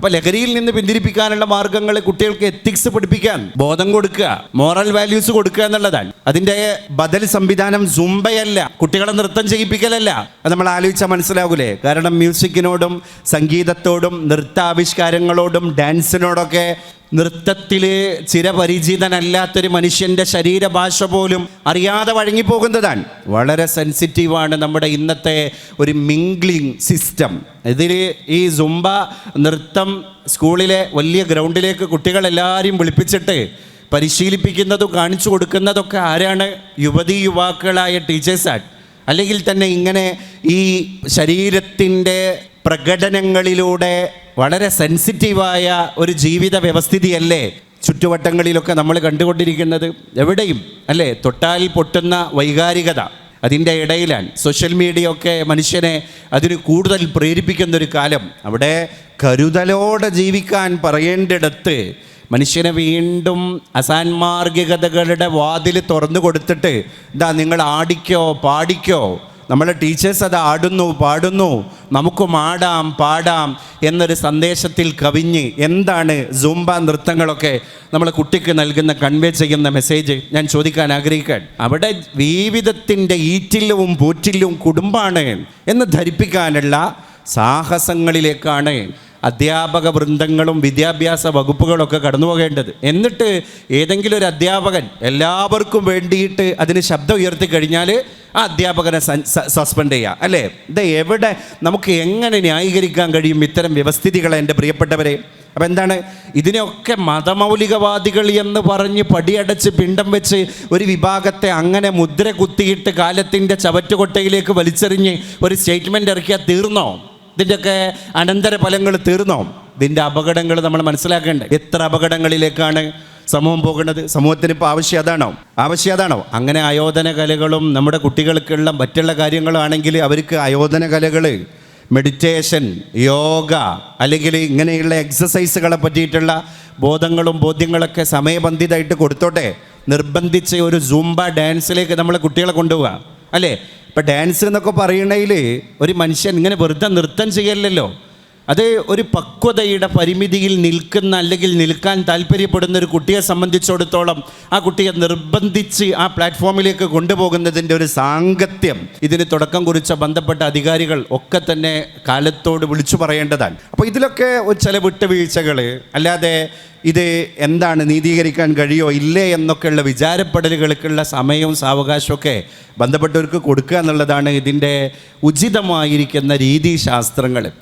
അപ്പൊ ലഹരിയിൽ നിന്ന് പിന്തിരിപ്പിക്കാനുള്ള മാർഗങ്ങൾ കുട്ടികൾക്ക് എത്തിക്സ് പഠിപ്പിക്കാൻ ബോധം കൊടുക്കുക മോറൽ വാല്യൂസ് കൊടുക്കുക എന്നുള്ളതാണ്. അതിന്റെ ബദൽ സംവിധാനം സുംബയല്ല കുട്ടികളെ നൃത്തം ചെയ്യിപ്പിക്കലല്ല. അത് നമ്മൾ ആലോചിച്ചാൽ മനസ്സിലാകൂലേ? കാരണം മ്യൂസിക്കിനോടും സംഗീതത്തോടും നൃത്താവിഷ്കാരങ്ങളോടും ഡാൻസിനോടൊക്കെ നൃത്തത്തിൽ ചിരപരിചിതനല്ലാത്തൊരു മനുഷ്യന്റെ ശരീരഭാഷ പോലും അറിയാതെ വഴങ്ങിപ്പോകുന്നതാണ്. വളരെ സെൻസിറ്റീവാണ് നമ്മുടെ ഇന്നത്തെ ഒരു മിംഗ്ലിംഗ് സിസ്റ്റം. ഇതിൽ ഈ സുംബ നൃത്തം സ്കൂളിലെ വലിയ ഗ്രൗണ്ടിലേക്ക് കുട്ടികളെല്ലാവരെയും വിളിപ്പിച്ചിട്ട് പരിശീലിപ്പിക്കുന്നതും കാണിച്ചു കൊടുക്കുന്നതൊക്കെ ആരാണ്? യുവതി യുവാക്കളായ ടീച്ചേഴ്സാണ്. അല്ലെങ്കിൽ തന്നെ ഇങ്ങനെ ഈ ശരീരത്തിന്റെ പ്രകടനങ്ങളിലൂടെ വളരെ സെൻസിറ്റീവായ ഒരു ജീവിത വ്യവസ്ഥിതിയല്ലേ ചുറ്റുവട്ടങ്ങളിലൊക്കെ നമ്മൾ കണ്ടുകൊണ്ടിരിക്കുന്നത്? എവിടെയും അല്ലേ? തൊട്ടാൽ പൊട്ടുന്ന വൈകാരികത അതിന്റെ ഇടയിലാണ്. സോഷ്യൽ മീഡിയ ഒക്കെ മനുഷ്യനെ അതിന് കൂടുതൽ പ്രേരിപ്പിക്കുന്ന ഒരു കാലം. അവിടെ കരുതലോടെ ജീവിക്കാൻ പറയേണ്ടിടത്ത് മനുഷ്യനെ വീണ്ടും അസാൻമാർഗികതകളുടെ വാതിൽ തുറന്നു കൊടുത്തിട്ട് ഇതാ നിങ്ങൾ ആടിക്കോ പാടിക്കോ നമ്മളെ ടീച്ചേഴ്സ് അത് ആടുന്നു പാടുന്നു. നമുക്കും ആടാം പാടാം എന്നൊരു സന്ദേശത്തിൽ കവിഞ്ഞ് എന്താണ് സൂംബ നൃത്തങ്ങളൊക്കെ നമ്മൾ കുട്ടിക്ക് നൽകുന്ന കൺവേ ചെയ്യുന്ന മെസ്സേജ് ഞാൻ ചോദിക്കാൻ ആഗ്രഹിക്കാൻ. അവിടെ ജീവിതത്തിന്റെ ഈറ്റില്ലവും പൂറ്റില്ലവും കുടുംബാണ് എന്ന് ധരിപ്പിക്കാനുള്ള സാഹസങ്ങളിലേക്കാണ് അധ്യാപക വൃന്ദങ്ങളും വിദ്യാഭ്യാസ വകുപ്പുകളൊക്കെ കടന്നു പോകേണ്ടത് എന്നിട്ട് ഏതെങ്കിലും ഒരു അധ്യാപകൻ എല്ലാവർക്കും വേണ്ടിയിട്ട് അതിന് ശബ്ദം ഉയർത്തി കഴിഞ്ഞാൽ ആ അധ്യാപകനെ സസ്പെൻഡ് ചെയ്യുക അല്ലേ? ഇത് എവിടെ നമുക്ക് എങ്ങനെ ന്യായീകരിക്കാൻ കഴിയും ഇത്തരം വ്യവസ്ഥിതികളെ എന്റെ പ്രിയപ്പെട്ടവരെ? അപ്പം എന്താണ്? ഇതിനെയൊക്കെ മതമൗലികവാദികൾ എന്ന് പറഞ്ഞ് പടിയടച്ച് പിണ്ടം വെച്ച് ഒരു വിഭാഗത്തെ അങ്ങനെ മുദ്ര കുത്തിയിട്ട് കാലത്തിന്റെ ചവറ്റുകൊട്ടയിലേക്ക് വലിച്ചെറിഞ്ഞ് ഒരു സ്റ്റേറ്റ്മെന്റ് ഇറക്കിയാൽ തീർന്നോ? ഇതിന്റെയൊക്കെ അനന്തര ഫലങ്ങൾ തീർന്നോ? ഇതിന്റെ അപകടങ്ങൾ നമ്മൾ മനസ്സിലാക്കേണ്ടത് എത്ര അപകടങ്ങളിലേക്കാണ് സമൂഹം പോകേണ്ടത് സമൂഹത്തിന് ഇപ്പോൾ ആവശ്യം അതാണോ? ആവശ്യം അതാണോ? അങ്ങനെ ആയോധന കലകളും നമ്മുടെ കുട്ടികൾക്കുള്ള മറ്റുള്ള കാര്യങ്ങളാണെങ്കിൽ അവർക്ക് ആയോധന കലകൾ മെഡിറ്റേഷൻ യോഗ അല്ലെങ്കിൽ ഇങ്ങനെയുള്ള എക്സസൈസുകളെ പറ്റിയിട്ടുള്ള ബോധങ്ങളും ബോധ്യങ്ങളൊക്കെ സമയബന്ധിതമായിട്ട് കൊടുത്തോട്ടെ. നിർബന്ധിച്ച് ഒരു സൂംബ ഡാൻസിലേക്ക് നമ്മളെ കുട്ടികളെ കൊണ്ടുപോവുക അല്ലേ? ഇപ്പം ഡാൻസ് എന്നൊക്കെ പറയണതിൽ ഒരു മനുഷ്യൻ ഇങ്ങനെ വെറുതെ നൃത്തം ചെയ്യലല്ലോ അത് ഒരു പക്വതയുടെ പരിമിതിയിൽ നിൽക്കുന്ന അല്ലെങ്കിൽ നിൽക്കാൻ താല്പര്യപ്പെടുന്ന ഒരു കുട്ടിയെ സംബന്ധിച്ചിടത്തോളം ആ കുട്ടിയെ നിർബന്ധിച്ച് ആ പ്ലാറ്റ്ഫോമിലേക്ക് കൊണ്ടുപോകുന്നതിന്റെ ഒരു സാങ്കത്യം ഇതിന് തുടക്കം കുറിച്ച ബന്ധപ്പെട്ട അധികാരികൾ ഒക്കെ തന്നെ കാലത്തോട് വിളിച്ചു പറയേണ്ടതാണ്. അപ്പോൾ ഇതിലൊക്കെ ഒരു ചില വിട്ടുവീഴ്ചകൾ അല്ലാതെ ഇത് എന്താണ് നീതീകരിക്കാൻ കഴിയോ ഇല്ലേ എന്നൊക്കെയുള്ള വിചാരപ്പെടലുകൾക്കുള്ള സമയവും സാവകാശമൊക്കെ ബന്ധപ്പെട്ടവർക്ക് കൊടുക്കുക എന്നുള്ളതാണ് ഇതിന്റെ ഉചിതമായിരിക്കുന്ന രീതിശാസ്ത്രങ്ങൾ